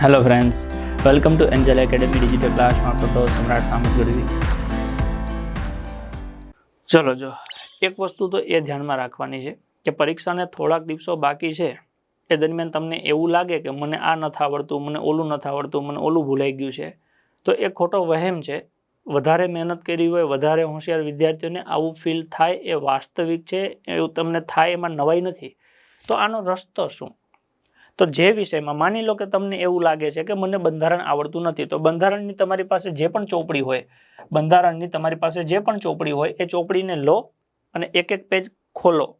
Hello friends welcome to Angel Academy digital ક્લાસમાં તો સમ્રાટ સામત ગઢવી ચલો જો એક વસ્તુ તો એ ધ્યાનમાં રાખવાની છે કે પરીક્ષાને થોડાક દિવસો બાકી છે એ દરમિયાન તમને એવું લાગે કે મને આ નથી આવડતું મને ઓલું નથી આવડતું મને ઓલું ભૂલાઈ ગયું છે તો એ ખોટો વહેમ છે વધારે મહેનત કરી હોય વધારે હોશિયાર વિદ્યાર્થીઓને આવું ફીલ થાય એ વાસ્તવિક છે, એવું તમને થાય એમાં નવાઈ નથી। તો આનો રસ્તો શું? તો જે વિષયમાં માની લો કે તમને એવું લાગે છે કે મને બંધારણ આવડતું નથી, તો બંધારણની તમારી પાસે જે પણ ચોપડી હોય, બંધારણની તમારી પાસે જે પણ ચોપડી હોય, એ ચોપડીને લો અને એક એક પેજ ખોલો.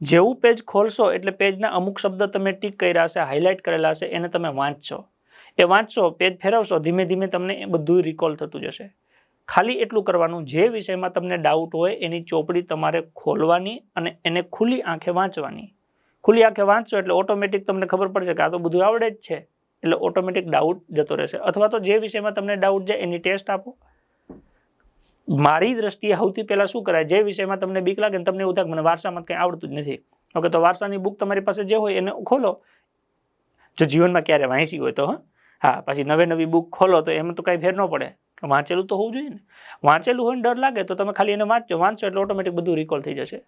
જેવું પેજ ખોલશો એટલે પેજના અમુક શબ્દ તમે ટીક કર્યા હશે, હાઇલાઇટ કરેલા હશે, એને તમે વાંચશો. એ વાંચશો, પેજ ફેરવશો, ધીમે ધીમે તમને એ બધું રિકોલ થતું જશે. ખાલી એટલું કરવાનું, જે વિષયમાં તમને ડાઉટ હોય એની ચોપડી તમારે ખોલવાની અને એને ખુલ્લી આંખે વાંચવાની. ખુલ્લી આંખે વાંચશો એટલે ઓટોમેટિક તમને ખબર પડશે કે આ તો બધું આવડે જ છે. એટલે ઓટોમેટિક ડાઉટ જતો રહેશે. અથવા તો જે વિષયમાં તમને ડાઉટ જાય એની ટેસ્ટ આપો. મારી દ્રષ્ટિએ સૌથી પહેલાં શું કરાય? જે વિષયમાં તમને બીક લાગે ને તમને એવું થાય મને વારસામાં કંઈ આવડતું જ નથી. ઓકે, તો વારસાની બુક તમારી પાસે જે હોય એને ખોલો. જો જીવનમાં ક્યારે વાંચી હોય તો, હા? હા, પછી નવે નવી બુક ખોલો તો એમાં તો કાંઈ ફેર ન પડે. વાંચેલું તો હોવું જોઈએ ને. વાંચેલું હોય ને ડર લાગે તો તમે ખાલી એને વાંચો વાંચો એટલે ઓટોમેટિક બધું રિકોલ થઈ જશે.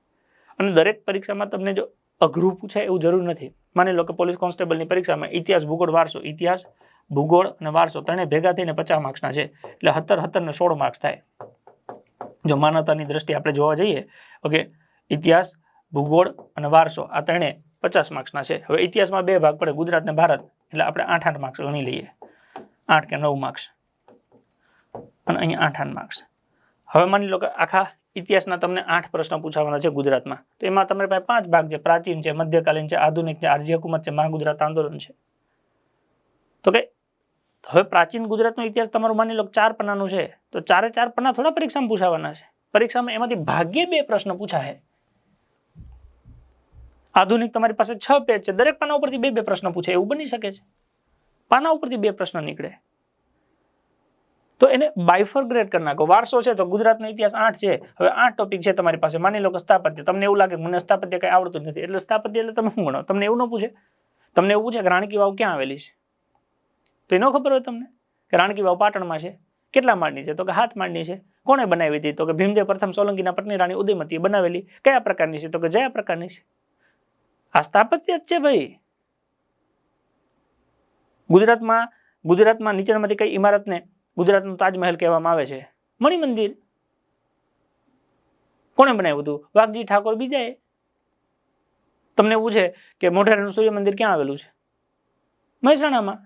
અને દરેક પરીક્ષામાં તમને જો અઘરું પૂછાય એવું જરૂર નથી. માની લો કે પોલીસ કોન્સ્ટેબલની પરીક્ષામાં ઇતિહાસ ભૂગોળ વારસો, ઇતિહાસ, ભૂગોળ અને વારસો ત્રણે ભેગા થઈને પચાસ માર્ક્સના છે. એટલે સત્તર સત્તર ને સોળ માર્ક્સ થાય. જો માનવતાની દ્રષ્ટિએ આપણે જોવા જઈએ, ઓકે, ઇતિહાસ, ભૂગોળ અને વારસો આ ત્રણે પચાસ માર્ક્સના છે. હવે ઇતિહાસમાં બે ભાગ પડે, ગુજરાત ને ભારત. એટલે આપણે આઠ આઠ માર્ક્સ ગણી લઈએ. આઠ કે નવ માર્ક્સ. અને અહીંયા આઠ આઠ માર્ક્સ. હવે માની લો કે આખા ઇતિહાસના તમને આઠ પ્રશ્ન પૂછાવાના છે ગુજરાતમાં. તો એમાં તમારી પાસે પાંચ ભાગ છે. પ્રાચીન છે, મધ્યકાલીન છે, આધુનિક છે આર્ય હુકુમત છે, મહાગુજરાત આંદોલન છે. તો કે હવે પ્રાચીન ગુજરાતનો ઇતિહાસ તમારું માની લો ચાર પન્નાનું છે. તો ચારે ચાર પન્ના થોડા પરીક્ષામાં પૂછાવાના છે. પરીક્ષામાં એમાંથી ભાગ્યે બે પ્રશ્ન પૂછાય. આધુનિક તમારી પાસે છ પેજ છે. દરેક પાના ઉપરથી બે બે પ્રશ્ન પૂછે એવું બની શકે છે. પાના ઉપરથી બે પ્રશ્ન નીકળે. તો એને બાયફરગ્રેડ કરી નાખો. વારસો છે તો ગુજરાતનો ઇતિહાસ આઠ છે. હવે આઠ ટોપિક છે તમારી પાસે. માની લો કે સ્થાપત્ય. તમને એવું લાગે મને સ્થાપત્ય કંઈ આવડતું નથી. એટલે સ્થાપત્ય એટલે તમે શું ગણો? તમને એવું ન પૂછે? તમને એવું પૂછે કે રાણકી વાવ ક્યાં આવેલી છે? તો એ ન ખબર હોય તમને? કે રાણકી વાવ પાટણમાં છે? કેટલા માળની છે? તો કે હાથ માળની છે. કોણે બનાવી હતી? તો કે ભીમદેવ પ્રથમ સોલંકીના પત્ની રાણી ઉદયમતીએ બનાવેલી. કયા પ્રકારની છે? તો કે જયા પ્રકારની છે. આ સ્થાપત્ય જ છે ભાઈ. ગુજરાતમાં ગુજરાતમાં નીચેનામાંથી કઈ ઇમારતને ગુજરાતનું તાજમહેલ કહેવામાં આવે છે. મણિ મંદિર. કોણે બનાવ્યું હતું વાઘજી ઠાકોર બીજાએ. તમને એવું છે કે મોઢેરાનું સૂર્ય મંદિર ક્યાં આવેલું છે? મહેસાણામાં.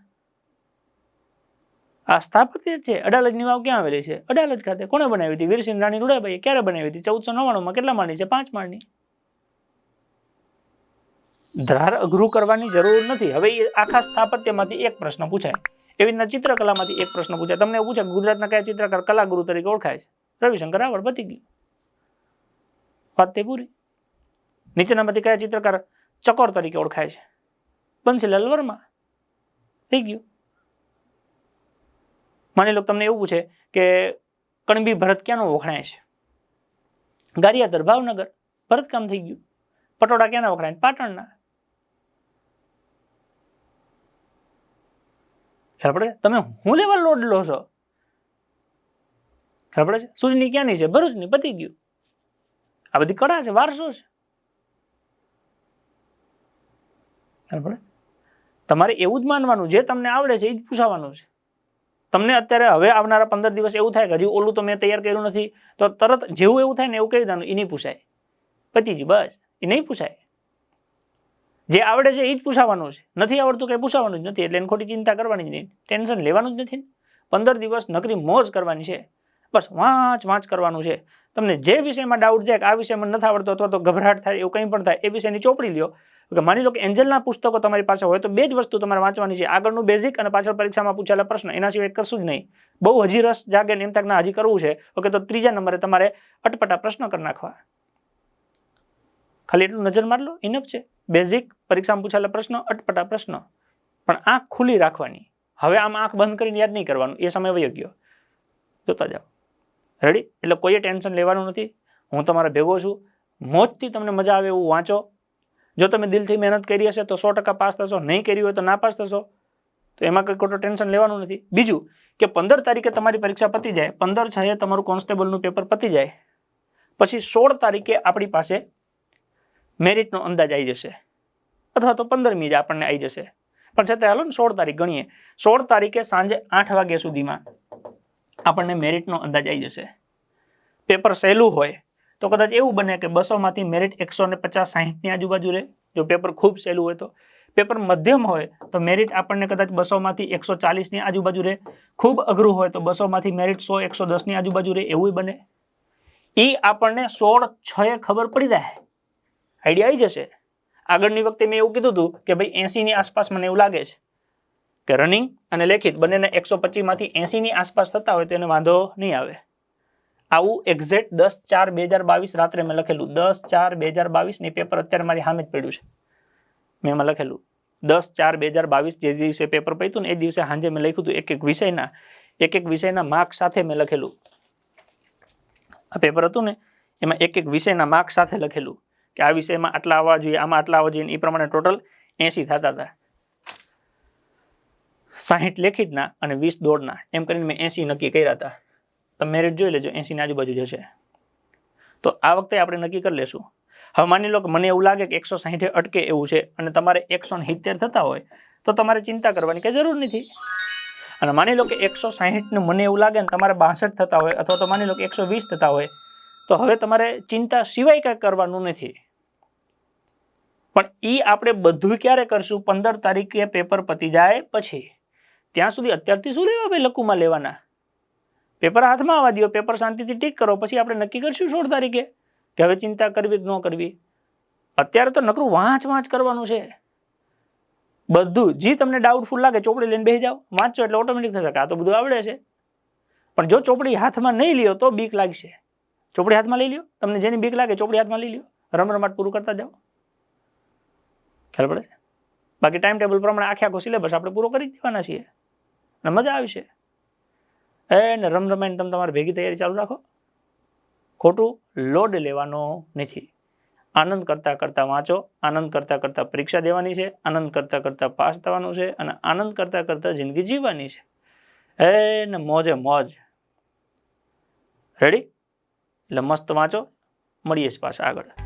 આ સ્થાપત્ય છે. અડાલજની વાવ ક્યાં આવેલી છે? અડાલજ ખાતે. કોણે બનાવી હતી? વીરસિંહ રાણી રૂડાબાઈ ક્યારે બનાવી હતી? ચૌદસો નવ્વાણુંમાં કેટલા માળની છે? પાંચ માળની. ધાર અઘરું કરવાની જરૂર નથી. હવે એ આખા સ્થાપત્યમાંથી એક પ્રશ્ન પૂછાય. એવી રીતના ચિત્રકલામાંથી એક પ્રશ્ન પૂછાય તમને એવું પૂછે ગુજરાતના કયા ચિત્રકાર કલાગુરુ તરીકે ઓળખાય છે? રવિશંકર રાવળ પતી ગયું. વાત તે પૂરી? નીચેનામાંથી કયા ચિત્રકાર ચકોર તરીકે ઓળખાય છે? બંસીલાલ વર્મા. થઈ ગયું. માની લો તમને એવું પૂછે કે કણબી ભરત ક્યાંનું વખણાય છે? ગારિયાદર ભાવનગર. ભરતકામ થઈ ગયું. પટોળા ક્યાંના વખણાય પાટણના. ખ્યાલ પડે? તમે હું લેવલ લોડ લો છો? ખ્યાલ પડે છે? સૂજની ક્યાંની છે? ભરૂચની, પતી ગયું. આ બધી કળા છે, વારસો છે. ખ્યાલ પડે? તમારે એવું જ માનવાનું, જે તમને આવડે છે, એ જ પૂછાવાનું છે. તમને અત્યારે હવે આવનારા પંદર દિવસ એવું થાય કે હજી ઓલું તો મેં તૈયાર કર્યું નથી, તો તરત જેવું એવું થાય ને એવું કહી દેવાનું એ નહીં પૂછાય. પતી ગયું, બસ. એ નહીં પૂછાય. જે આવડે છે એ જ પૂછાવાનું છે. નથી આવડતું કંઈ પૂછાવાનું જ નથી, એટલે એને ખોટી ચિંતા કરવાની જ નહીં. ટેન્શન લેવાનું જ નથી પંદર દિવસ નકરી મોજ કરવાની છે. બસ વાંચ વાંચ કરવાનું છે. તમને જે વિષયમાં ડાઉટ જાય, કે આ વિષયમાં નથી આવડતો અથવા તો ગભરાટ થાય, એવું કંઈ પણ થાય, એ વિષયની ચોપડી લ્યો. કે માની લો કે એન્જલના પુસ્તકો તમારી પાસે હોય, તો બે જ વસ્તુ તમારે વાંચવાની છે. આગળનું બેઝિક અને પાછળ પરીક્ષામાં પૂછેલા પ્રશ્ન, એના સિવાય કશું જ નહીં. બહુ હજી રસ જાગે ને એમ તક ના, હજી કરવું છે. ઓકે, તો ત્રીજા નંબરે તમારે અટપટા પ્રશ્ન કરી નાખવા. ખાલી એટલું નજર માર લો ઇનફ છે. બેઝિક પરીક્ષામાં પૂછાયેલા પ્રશ્ન, અટપટા પ્રશ્ન. પણ આંખ ખુલ્લી રાખવાની. હવે આમ આંખ બંધ કરીને યાદ નહીં કરવાનું. એ સમય વયો ગયો. જોતા જાઓ. રેડી એટલે કોઈએ ટેન્શન લેવાનું નથી. હું તમારા ભેગો છું. મોજથી તમને મજા આવે એવું વાંચો. જો તમે દિલથી મહેનત કરી હશે તો સો ટકા પાસ થશો. નહીં કરી હોય તો ના પાસ થશો. તો એમાં કંઈ ખોટું ટેન્શન લેવાનું નથી. બીજું કે પંદર તારીખે તમારી પરીક્ષા પતી જાય. પંદર છ એ તમારું કોન્સ્ટેબલનું પેપર પતી જાય. પછી સોળ તારીખે આપણી પાસે મેરિટનો અંદાજ આવી જશે. અથવા તો પંદરમી જ આપણને આવી જશે. પણ છતાં હાલો ને સોળ તારીખ ગણીએ. સોળ તારીખે સાંજે આઠ વાગ્યા સુધીમાં આપણને મેરિટનો અંદાજ આવી જશે. પેપર સહેલું હોય તો કદાચ એવું બને કે બસોમાંથી મેરિટ એકસો ને પચાસ સાહીઠની આજુબાજુ રહે. જો પેપર ખૂબ સહેલું હોય તો. પેપર મધ્યમ હોય તો મેરિટ આપણને કદાચ બસોમાંથી એકસો ચાલીસની આજુબાજુ રહે. ખૂબ અઘરું હોય તો બસોમાંથી મેરિટ સો, એકસો દસની આજુબાજુ રહે. એવું બને. એ આપણને સોળ, છ એ ખબર પડી જાય. આઈડિયા આવી જશે. આગળની વખતે મેં એવું કીધું હતું કે ભાઈ એંસીની આસપાસ મને એવું લાગે છે કે રનિંગ અને લેખિત બંનેને એકસો પચીસમાંથી એંસીની આસપાસ થતા હોય તો એને વાંધો નહીં આવે. આવું એક્ઝેક્ટ દસ ચાર બે હજાર બાવીસ રાત્રે મેં લખેલું. દસ ચાર બે હજાર બાવીસની પેપર અત્યારે મારી સામે જ પડ્યું છે. મેં એમાં લખેલું. દસ ચાર બે હજાર બાવીસ જે દિવસે પેપર પડ્યું ને એ દિવસે સાંજે મેં લખ્યું હતું એક એક વિષયના, એક એક વિષયના માર્ક સાથે મેં લખેલું. આ પેપર હતું ને, એમાં એક એક વિષયના માર્ક સાથે લખેલું. કે આ વિષયમાં આટલા આવવા જોઈએ, આમાં આટલા આવવા જોઈએ એ પ્રમાણે ટોટલ એંસી થતા હતા. સાહીઠ લેખિતના અને વીસ દોડના, એમ કરીને મેં એંસી નક્કી કર્યા હતા. તમે મેરિટ જોઈ લેજો એંસીની આજુબાજુ જશે. તો આ વખતે આપણે નક્કી કરી લેશું. હવે માની લો કે મને એવું લાગે કે એકસો સાહીઠે અટકે એવું છે અને તમારે એકસો સિત્તેર થતા હોય, તો તમારે ચિંતા કરવાની કંઈ જરૂર નથી. અને માની લો કે એકસો સાહીઠને મને એવું લાગે ને તમારે બાસઠ થતા હોય અથવા તો માની લો કે એકસો વીસ થતા હોય, તો હવે તમારે ચિંતા સિવાય કાંઈ કરવાનું નથી. પણ એ આપણે બધું ક્યારે કરશું? પંદર તારીખે પેપર પતી જાય પછી. ત્યાં સુધી અત્યારથી શું લેવા ભાઈ લકુમાં લેવાના? પેપર હાથમાં આવવા દો પેપર શાંતિથી ટીક કરો, પછી આપણે નક્કી કરશું સોળ તારીખે કે હવે ચિંતા કરવી કે ન કરવી. અત્યારે તો નકરું વાંચ વાંચ કરવાનું છે. બધું, જે તમને ડાઉટફુલ લાગે, ચોપડી લઈને બેસી જાઓ. વાંચો એટલે ઓટોમેટિક થશે કે આ તો બધું આવડે છે. પણ જો ચોપડી હાથમાં નહીં લ્યો તો બીક લાગશે. ચોપડી હાથમાં લઈ લ્યો. તમને જેની બીક લાગે ચોપડી હાથમાં લઈ લ્યો. રમરમાટ પૂરું કરતા જાઓ. ખ્યાલ પડે? બાકી ટાઈમ ટેબલ પ્રમાણે આખે આખો સિલેબસ આપણે પૂરો કરી દેવાના છીએ. અને મજા આવશે એ ને રમ રમાઈને તમે તમારી ભેગી તૈયારી ચાલુ રાખો. ખોટું લોડ લેવાનો નથી. આનંદ કરતાં કરતાં વાંચો, આનંદ કરતાં કરતાં પરીક્ષા દેવાની છે, આનંદ કરતાં કરતાં પાસ થવાનું છે અને આનંદ કરતાં કરતાં જિંદગી જીવવાની છે. એ ને મોજે મોજ. રેડી એટલે મસ્ત વાંચો. મળીએ પાછા આગળ.